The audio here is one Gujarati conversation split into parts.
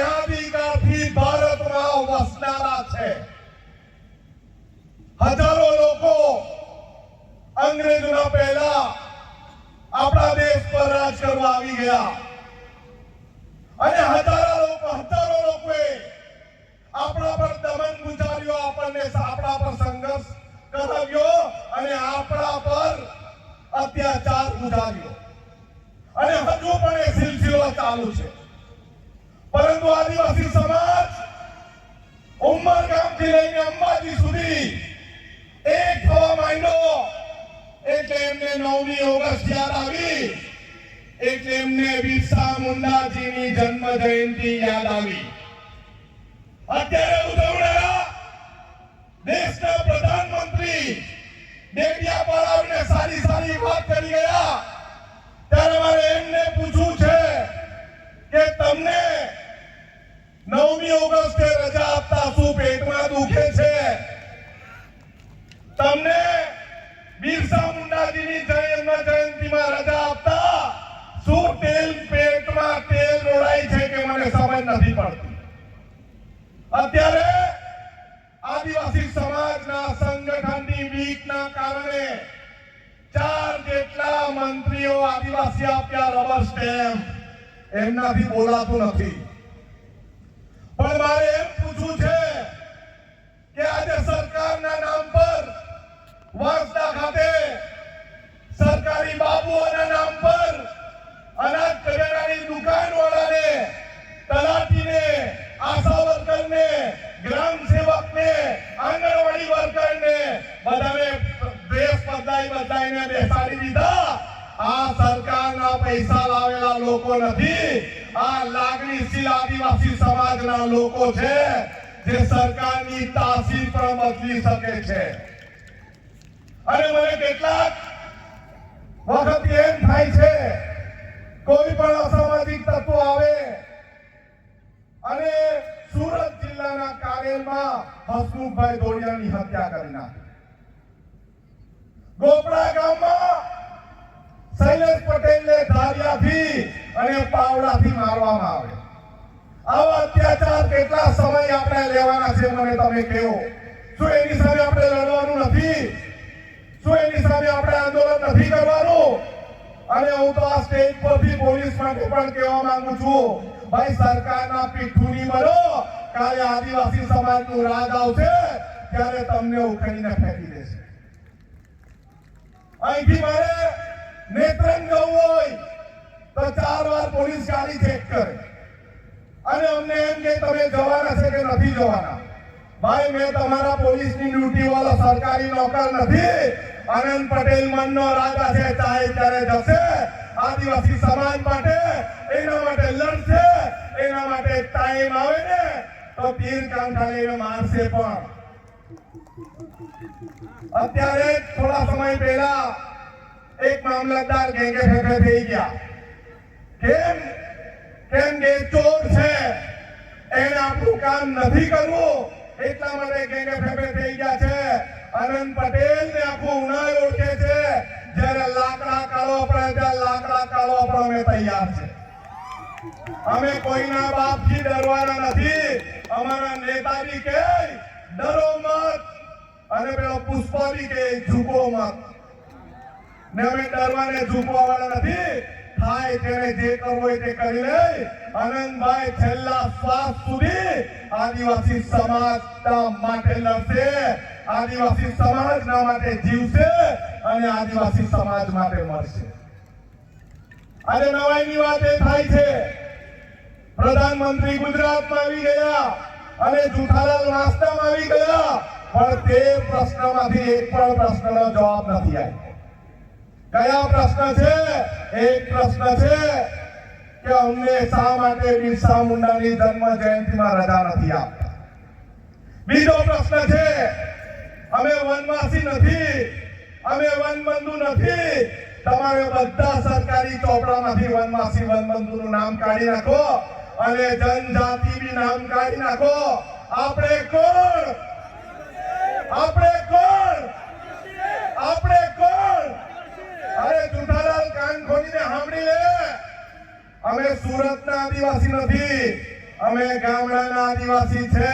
આદિકાળથી ભારતમાં વસનારા છે. હજારો લોકો અંગ્રેજોના પહેલા આપણા દેશ પર રાજ કરવા આવી ગયા. અને હજારો લોકો, હજારો લોકોએ આપણા પર દમન ગુજાર્યો, આપણને આપણા પર સંઘર્ષ કરાવ્યો અને આપણા પર અત્યાચાર ગુજાર્યો. અને હજુ પણ એ સિલસિલો ચાલુ છે. પરંતુ આદિવાસી સમાજ ઉમરગામથી લઈને અંબાજી સુધી એક થવા માંડ્યો. એટલે એમને નવમી ઓગસ્ટ યાદ આવી. એટલે એમને બિરસા મુંડાજીની જન્મ જયંતિ યાદ આવી. અત્યારે ઉજવનારા દેશના પ્રધાનમંત્રી ડેડિયા પર આવીને સારી સારી વાત કરી ગયા. નથી પડતી. અત્યારે આદિવાસી સમાજના સંગઠનની વીકના કારણે ચાર જેટલા મંત્રીઓ આદિવાસી આપ્યા રબર સ્ટેમ્પ એમનાથી બોલાતું નથી. પણ મારે એમ પૂછવું છે બદલાઈ બેસાડી દીધા. આ સરકારના પૈસા લાવેલા લોકો નથી. આ લાગણીશીલ આદિવાસી સમાજના લોકો છે, જે સરકારની તાસીર પણ બદલી શકે છે. અને મને કેટલાક વખત એમ થાય છે, કોઈ પણ અસામાજિક તત્વો આવે અને સુરત જિલ્લાના કારેલમાં હસમુખભાઈ દોડિયાની હત્યા કરી નાખી. ગોપડા ગામમાં શૈલેષ પટેલને ધારિયાથી અને પાવડાથી મારવામાં આવે. આવા અત્યાચાર કેટલા સમય આપણે લેવાના છે મને તમે કહો. શું એની સામે આપણે લડવાનું નથી? શું એની સામે આપણે આંદોલન નથી કરવાનું? અને હું તો આ સ્ટેજ પરથી પોલીસ માટે પણ કહેવા માંગુ છું, ભાઈ, સરકારના પીઠુની બનો. કાલે આદિવાસી સમાજનું રાજ આવશે, ત્યારે તમને ઉખડીને ફેંકી દેશે. અહીંથી મારે નેત્રંગ જવું હોય તો ચાર વાર પોલીસ ગાડી ચેક કરે. અને અમને એમ કે તમે જવાના છે કે નથી જવાના? ભાઈ, મેં તમારા પોલીસની ડ્યુટી વાળો સરકારી નોકર નથી. આનંદ પટેલ મનનો રાજા છે, ચાહે ત્યારે જશે. આદિવાસી સમાજ માટે એના માટે લડશે. એના માટે ટાઈમ આવે ને તો તીર કાંઠા લઈને મારશે પણ. અત્યારે થોડા સમય પહેલા એક મામલતદાર ગેંગે ફેફે થઈ ગયા. કેમ? કેમ કે ચોર છે. એને આપણું કામ નથી કરવું. એટલા માટે ગેંગે ફેફે થઈ ગયા છે. આનંદ પટેલ ને આખું ઉનાળ ઓળખે છે. જ્યારે લાકડા કાઢવા પડે, ત્યારે લાકડા કાઢવા પણ અમે તૈયાર છે. અમે કોઈના બાપથી ડરવાના નથી. અમારા નેતાજી કે, ડરો અને પેલો પુષ્પાજી કે ઝૂકો મત ને અમે ડરવાને ઝૂકવા વાળા નથી. થાય તેને જે કરવું હોય તે કરી લે. આનંદભાઈ છેલ્લા શ્વાસ સુધી આદિવાસી સમાજના માટે લડશે. આદિવાસી સમાજના માટે જીવશે અને આદિવાસી સમાજ માટે મરશે. આજે નવાઈની વાત એ થાય છે. પ્રધાનમંત્રી ગુજરાતમાં આવી ગયા અને જુઠાલાલ વાસ્તવમાં આવી ગયા. પણ તે પ્રશ્નમાંથી એક પણ પ્રશ્નનો જવાબ નથી આવ્યો. કયા પ્રશ્ન છે? એક પ્રશ્ન છે કે અમને શા માટે બિરસા મુંડાની જન્મ જયંતિમાં રજા નથી આપતા? બીજો પ્રશ્ન છે, અમે વનવાસી નથી, અમે વનબંધુ નથી. તમારે બધા સરકારી ચોપડામાંથી વનવાસી વનબંધુનું નામ કાઢી નાખો અને જનજાતિ બી નામ કાઢી નાખો. આપણે કોણ? આપણે કોણ? આપણે કોણ? અરે જુઠાલાલ કાન આદિવાસી નથી. અમે ગામડાના આદિવાસી છે.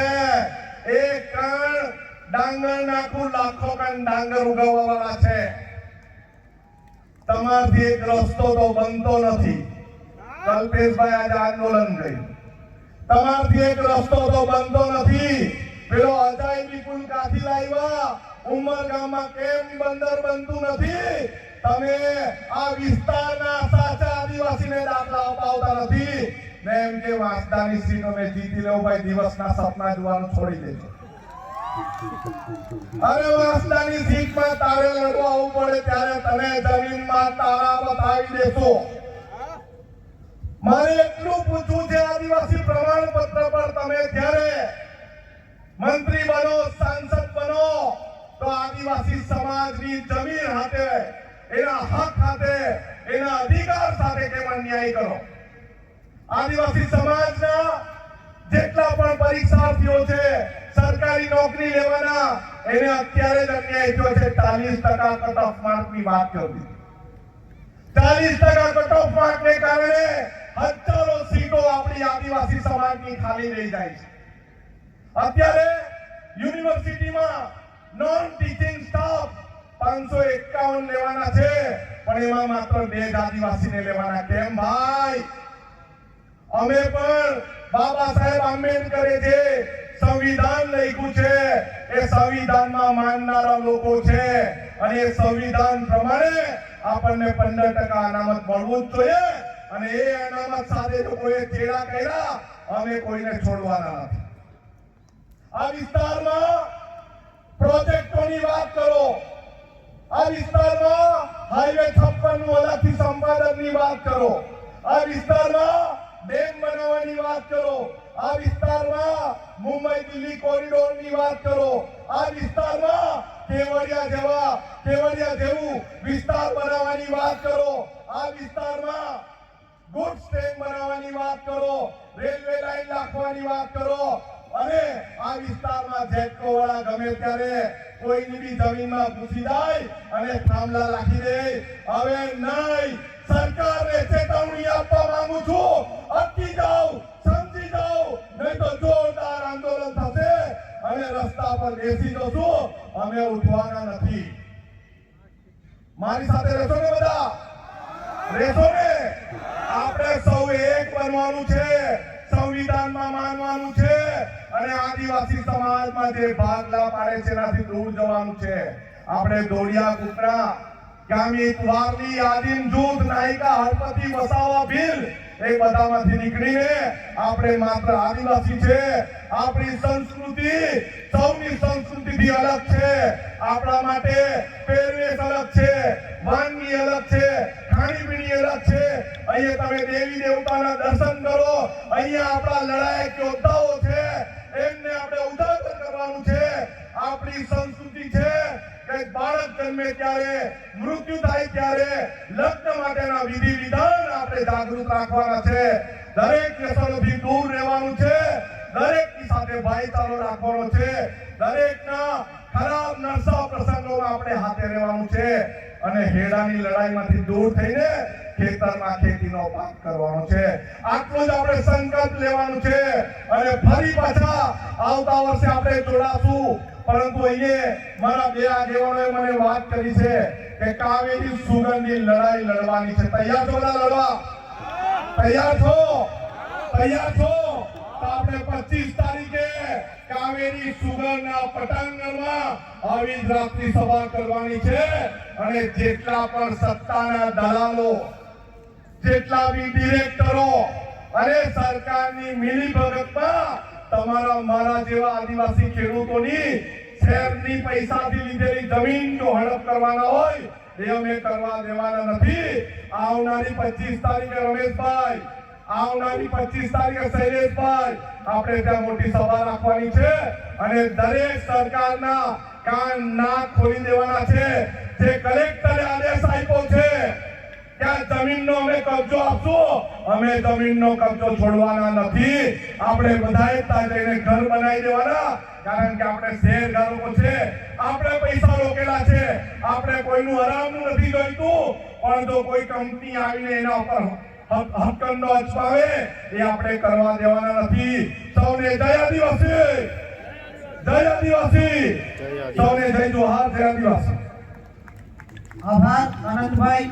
એક કણ ડાંગર નાખું, લાખો કણ ડાંગર ઉગાવવા વાળા છે. તમારથી એક રસ્તો તો બનતો નથી. કલ્પેશભાઈ આજે તમારથી એક રસ્તો તો બનતો નથી. પેલો અજાય વિપુલ કાથી લાવ્યા? ઉમર ગામમાં કેમ બંદર બનતું નથી? તમે આ વિસ્તારના સાચા આદિવાસીને દાખલા અપાવતા નથી. ને એમ કે વાંસદાની સીટો મેં જીતી લેવું ભાઈ દિવસના સપના જોવાનું છોડી દેજો. અરે વાંસદાની સીટમાં તારે લડવા આવવું પડે, ત્યારે તને જમીનમાં તારા બતાવી દેશો. મારે એટલું પૂછવું છે, આદિવાસી પ્રમાણપત્ર પર તમે જ્યારે મંત્રી બનો, સાંસદ બનો, તો આદિવાસી સમાજની જમીન હાથે, એના હક હાથે, એના અધિકાર સાથે કેમ અન્યાય કરો. આદિવાસી સમાજના જેટલા પણ પરીક્ષાર્થીઓ છે, સરકારી નોકરી લેવાના, એને અત્યારે જ અન્યાય થયો છે, ચાલીસ ટકા કટ ઓફ માર્કની વાત કરવી ચાલીસ ટકા કટ ઓફ માર્કને કારણે હજારો સીટો આપણી આદિવાસી સમાજની ખાલી રહી જાય છે. અત્યારે યુનિવર્સિટીમાં નોન ટીચિંગ સ્ટાફ પાંચસો એકાવન લેવાના છે, પણ એમાં માત્ર બે આદિવાસીને લેવાના. કેમ ભાઈ? અમે પણ બાબા સાહેબ આંબેડકરે જે સંવિધાન લખ્યું છે, એ સંવિધાનમાં માનનારા લોકો છે. અને એ સંવિધાન પ્રમાણે આપણને પંદર ટકા અનામત મળવું જ જોઈએ. અને એ અનામત સાથે જો કોઈએ ચેડા કર્યા, અમે કોઈને છોડવાના નથી. આ વિસ્તારમાં પ્રોજેક્ટોની વાત કરો. આ વિસ્તારમાં હાઈવે છપ્પનનું સંપાદનની વાત કરો. આ વિસ્તારમાં ડેમ બનાવવાની વાત કરો. આ વિસ્તારમાં મુંબઈ દિલ્હી કોરિડોરની વાત કરો. આ વિસ્તારમાં કેવડિયા જેવા, કેવડિયા જેવું વિસ્તાર બનાવવાની વાત કરો. આ વિસ્તારમાં ગુડ સ્ટેન્ડ બનાવવાની વાત કરો. રેલવે લાઈન નાખવાની વાત કરો. અને આ વિસ્તારમાં જેટકો વાળા ગમે ત્યારે કોઈની બી જમીનમાં ઘૂસી જાય અને થાંભલા રાખી દે. હવે નહીં, સરકારને ચેતવણી આપવા માંગુ છું. અટકી જાઓ, સમજી જાઓ. નહીં તો જોરદાર આંદોલન થશે અને રસ્તા પર બેસી જશું. અમે ઉઠવાના નથી. મારી સાથે રહેશો ને બધા? રહેશો ને? આપણે સૌ એક બનવાનું છે, સંવિધાનમાં માનવાનું છે. આદિવાસી સમાજમાં જે ભાગલા પાડે છે, એનાથી દૂર જવાનું છે. આપણે દોડિયા કુતરા આપણે માત્ર આદિવાસી છે. આપણી સંસ્કૃતિ સૌની સંસ્કૃતિથી અલગ છે. આપણા માટે પહેરવેશ અલગ છે, વાનગી અલગ છે, ખાણીપીણી અલગ છે. અહીંયા તમે દેવી દેવતાના દર્શન કરો. અહીંયા આપણા લડાયક યોદ્ધાઓ છે એમને આપણે ઉજાગર કરવાનું છે આપણી સંસ્કૃતિ છે કે બાળક જન્મે ત્યારે, મૃત્યુ થાય ત્યારે લગ્ન માટેના વિધિ વિધાન આપણે જાગૃત રાખવાના છે. દરેક વ્યસનોથી દૂર રહેવાનું છે. દરેકની સાથે ભાઈચારો રાખવાનો છે. દરેકના ખરાબ નરસા પ્રસંગોમાં આપણે હાથે રહેવાનું છે. અને હેડાની લડાઈમાંથી દૂર થઈને ખેતરમાં ખેતીનો પાક કરવાનો છે. આટલું જ આપણે સંકલ્પ લેવાનું છે. અને ફરી પાછા આવતા વર્ષે આપણે જોડાશું. પરંતુ અહીંયા મારા બે આગેવાનોએ મને વાત કરી છે કે કાવેરી સુગંધની લડાઈ લડવાની છે. તૈયાર છો બધા લડવા? તૈયાર છો? તૈયાર છો? તો આપણે 25 તારીખે કાવેરી સુગંધના પટાંગણમાં આવી જ રાત્રિ સભા કરવાની છે અને જેટલા પણ સત્તાના દલાલો, જેટલા બી ડિરેક્ટરો અને સરકારની મિલીભગતમાં તમારા મારા જેવા આદિવાસી ખેડૂતોની શહેરની પૈસાથી લીધેલી જમીન જો હડપ કરવાના હોય, એ અમે કરવા દેવાના નથી. આવનારી પચીસ તારીખે રમેશભાઈ, આવનારી પચીસ તારીખે શૈલેષભાઈ. આપણે ત્યાં મોટી સભા રાખવાની છે અને દરેક સરકારના કાન, નાક ખોલી દેવાના છે. જે કલેક્ટરે આદેશ આપ્યો છે ત્યાં જમીનનો અમે કબજો આપશો. અમે જમીનનો કબજો છોડવાના નથી. આપણે બધાએ ત્યાં જઈને ઘર બનાવી દેવાના. કારણ કે આપણે શેરધારકો છે. આપણે પૈસા રોકેલા છે. આપણે કોઈનું હરામનું નથી જોઈતું. પણ જો કોઈ કંપની આવીને એના ઉપર હક હક્કનો અજમાવે એ આપણે કરવા દેવાના નથી. સૌને જય આદિવાસી! જય આદિવાસી. સૌને જય જોહાર જય આદિવાસી. આભાર આનંદભાઈ.